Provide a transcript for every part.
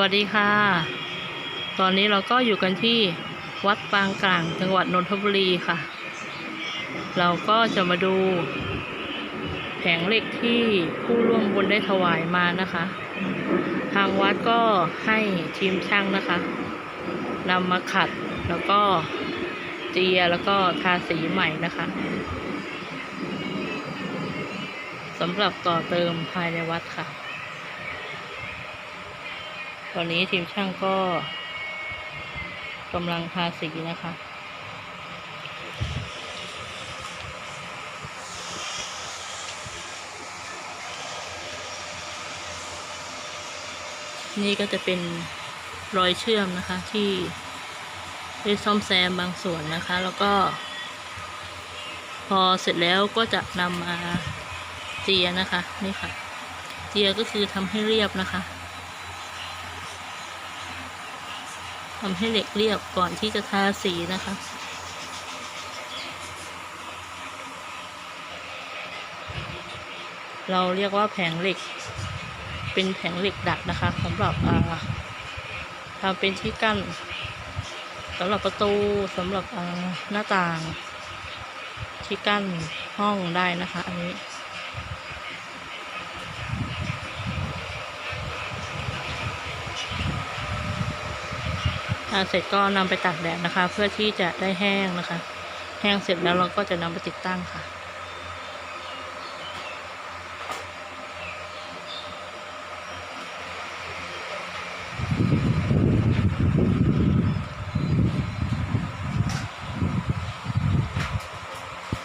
วัสดีค่ะ ตอนนี้เราก็อยู่กันที่วัดปางกลางจังหวัดนนทบุรีค่ะ เราก็จะมาดู แผงเหล็กที่ผู้ร่วมบุญได้ถวายมานะคะ ทางวัดก็ให้ทีมช่างนะคะนำมาขัดแล้วก็เจียแล้วก็ทาสีใหม่นะคะสำหรับต่อเติมภายในวัดค่ะ ตอนนี้ทีมช่างก็กำลังทาสีนะคะ นี่ก็จะเป็นรอยเชื่อมนะคะที่ได้ซ่อมแซมบางส่วนนะคะ แล้วก็ พอเสร็จแล้วก็จะนำมาเจียนะคะ นี่ค่ะ เจียก็คือทำให้เรียบนะคะ ทำให้เหล็กเรียบก่อนที่จะทาสีนะคะเราเรียกว่าแผงเหล็ก เป็นแผงเหล็กดัดนะคะสำหรับอ่าทำเป็นที่กั้นสำหรับประตูสำหรับหน้าต่าง ที่กั้นห้องได้นะคะ อันนี้ ทาเสร็จก็นำไปตากแดดนะคะ เพื่อที่จะได้แห้งนะคะ แห้งเสร็จแล้วเราก็จะนำไปติดตั้งค่ะ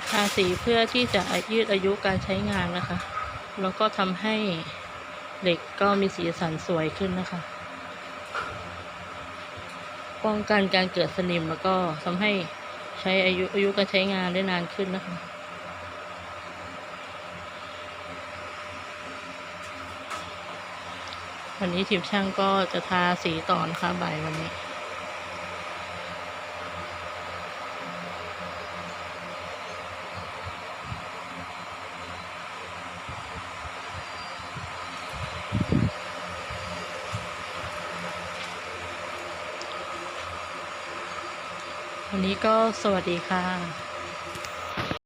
ทาสีเพื่อที่จะยืดอายุการใช้งานนะคะ แล้วก็ทำให้เหล็กก็มีสีสันสวยขึ้นนะคะ ป้องกันการเกิดสนิมแล้วก็ทำให้ใช้อายุอายุการใช้งานได้นานขึ้นนะคะวันนี้ทีมช่างก็จะทาสีต่อนะคะบ่ายวันนี้ วันนี้ก็สวัสดีค่ะ